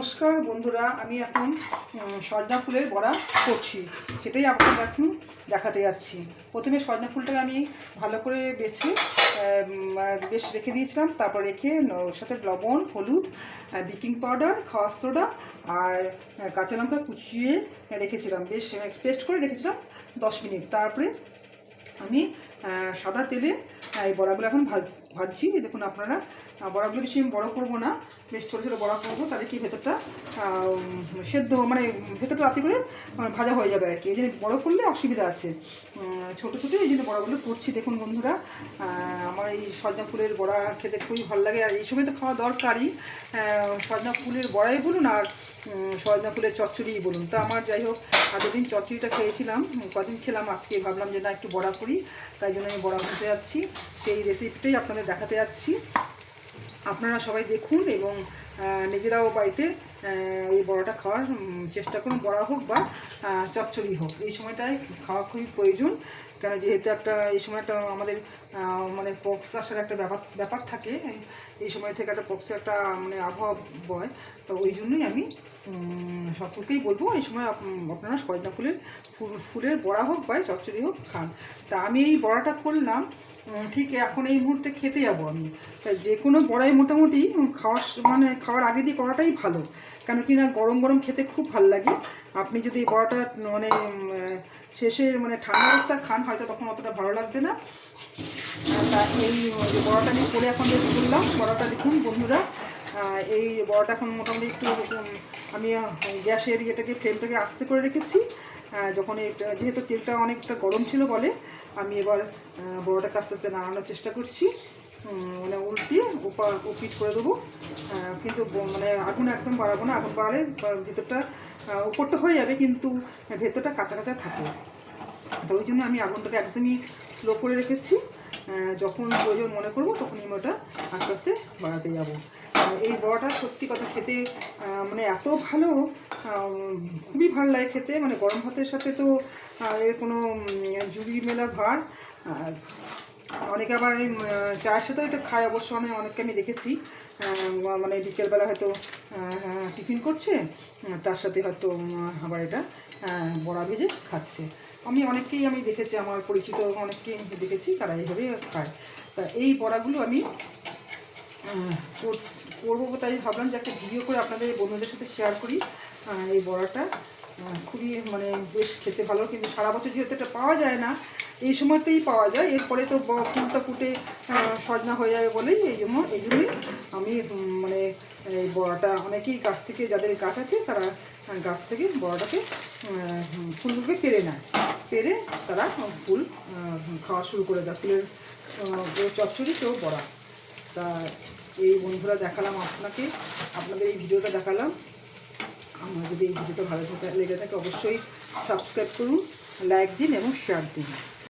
নমস্কার বন্ধুরা, আমি এখন সজনা ফুলের বড়া করছি। সেটাই আপনাদের এখন দেখাতে যাচ্ছি। প্রথমে সজনা ফুলটাকে আমি ভালো করে বেছে বেশ রেখে দিয়েছিলাম, তারপর রেখে ওর সাথে লবণ, হলুদ বেকিং পাউডার খাওয়ার সোডা আর কাঁচা লঙ্কা কুচিয়ে রেখেছিলাম। বেশ, পেস্ট করে রেখেছিলাম দশ মিনিট। তারপরে আমি সাদা তেলে এই বড়াগুলো এখন ভাজ, ভাজছি। দেখুন আপনারা বড়াগুলো বেশি আমি বড় করব না। বেশ ছোটো ছোটো বড়া করব, তাহলে কি ভেতরটা সেদ্ধ মানে ভেতরটা রাতি করে ভাজা হয়ে যাবে আর কি এই জন্য বড়ো করলে অসুবিধা আছে। ছোটো ছোটো এই জন্য বড়াগুলো করছি। দেখুন বন্ধুরা আমার এই সজনা ফুলের বড়া খেতে খুবই ভালো লাগে। আর এই সময় তো খাওয়া দরকারই। সজনা ফুলের বড়াই বলুন আর সজনা ফুলের চচ্চড়ি বলুন। তো আমার যাই হোক আগের দিন চচ্চড়িটা খেয়েছিলাম কদিন খেলাম, আজকে ভাবলাম যে না, একটু বড়া করি, তাই জন্য আমি বড়া করতে যাচ্ছি। সেই রেসিপিটাই আপনাদের দেখাতে যাচ্ছি। আপনারা সবাই দেখুন এবং নিজেরাও বাড়িতে এই বড়াটা খাওয়ার চেষ্টা করুন, বড়া হোক বা চচ্চড়ি হোক। এই সময়টায় খাওয়া খুবই প্রয়োজন, কেন যেহেতু একটা, এই সময়টা আমাদের মানে পক্স আসার একটা ব্যাপার ব্যাপার থাকে, এই- সময় থেকে একটা পক্সের একটা মানে আবহাওয়া বয়, তো ওই জন্যই আমি সকলকেই বলব, এই সময় আপ- আপনারা সজনা ফুলের ফুল, ফুলের বড়া হোক বা চচ্চড়ি হোক খান। তা আমি এই বড়াটা করলাম ঠিক এখন এই মুহূর্তে খেতে যাব আমি। তাই যে কোনো বড়াই মোটামুটি খাওয়ার মানে খাওয়ার আগে দিয়ে করাটাই ভালো। কেন কি না, গরম গরম খেতে খুব ভালো লাগে। আপনি যদি এই বড়াটা মানে শেষে মানে ঠান্ডা অবস্থা খান, হয়তো তখন অতটা ভালো লাগবে না। তা এই বড়াটা আমি করে এখন করলাম। বড়াটা দেখুন বন্ধুরা এই বড়াটা এখন মোটামুটি একটু আমি গ্যাসের ইয়েটাকে, ফ্লেমটাকে আস্তে করে রেখেছি। যখন এটা, যেহেতু তেলটা অনেকটা গরম ছিল বলে, আমি এবার বড়াটাকে আস্তে আস্তে নাড়ানোর চেষ্টা করছি। মানে উল্টিয়ে ওপার, ওপিট করে দেবো। কিন্তু মানে আগুন একদম বাড়াবো না। আগুন বাড়ালে ভেতরটা উপরটা হয়ে যাবে, কিন্তু ভেতরটা কাঁচা কাঁচা থাকে। তো ওই জন্য আমি আগুনটাকে একদমই স্লো করে রেখেছি। যখন প্রয়োজন মনে করব তখন আমি ওটা আস্তে আস্তে বাড়াতে যাব। এই বড়াটা সত্যি কথা খেতে মানে এত ভালো খুবই ভালো লাগে খেতে। মানে গরম ভাতের সাথে তো এর কোনো জুড়ি মেলা ভার। অনেকে আবার এই, চায়ের সাথেও এটা খায়। অবশ্য আমি অনেককে আমি দেখেছি মানে বিকেলবেলা হয়তো টিফিন করছে তার সাথে হয়তো আবার এটা বড়া ভেজে খাচ্ছে। আমি অনেককেই আমি দেখেছি আমার পরিচিত অনেককেই দেখেছি তারা এইভাবে খায়। তা এই বড়াগুলো আমি করব তাই ভাবলাম যে একটা ভিডিও করে আপনাদের বন্ধুদের সাথে শেয়ার করি। এই বড়াটা। খুবই মানে বেশ খেতে ভালো, কিন্তু সারা বছর যেহেতু এটা পাওয়া যায় না, এই সময়তেই পাওয়া যায়। এরপরে তো ফুলটা ফুটে সজনা হয়ে যাবে বলেই এই জন্য, এই জন্যই আমি মানে এই বড়াটা অনেকেই গাছ থেকে, যাদের গাছ আছে, তারা গাছ থেকে বড়াটাকে ফুলগুলোকে পেরে নেয়। পেরে তারা ফুল খাওয়া শুরু করে দেয়। ফুলের চচ্চড়ি কেউ বড়া। তা এই বন্ধুরা দেখালাম আপনাকে, আপনাদের এই ভিডিওটা দেখালাম। আমার যদি এই ভিডিওটা ভালো থাকে লেগে থাকে, অবশ্যই সাবস্ক্রাইব করুন লাইক দিন এবং শেয়ার দিন।